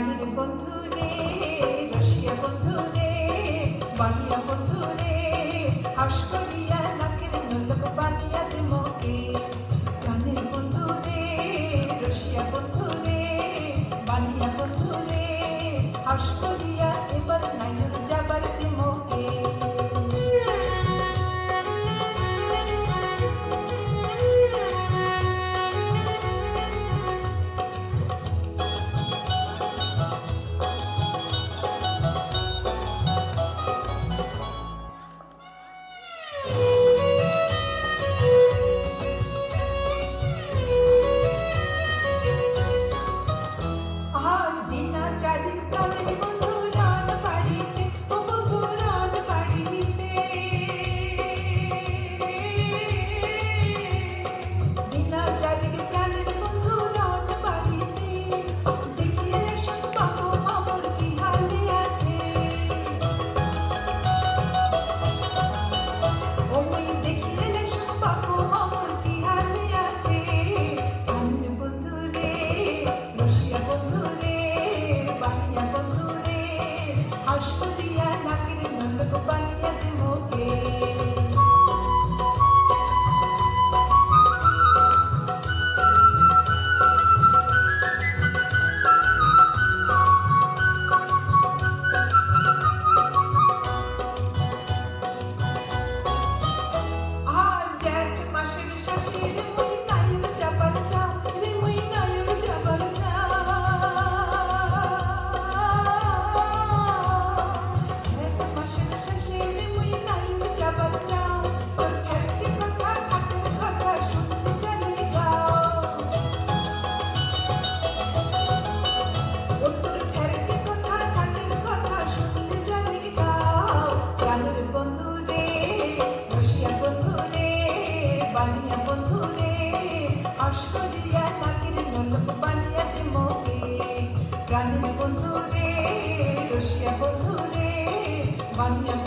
নারীর বন্ধু বন্ধু বাংলা বন্ধু রে família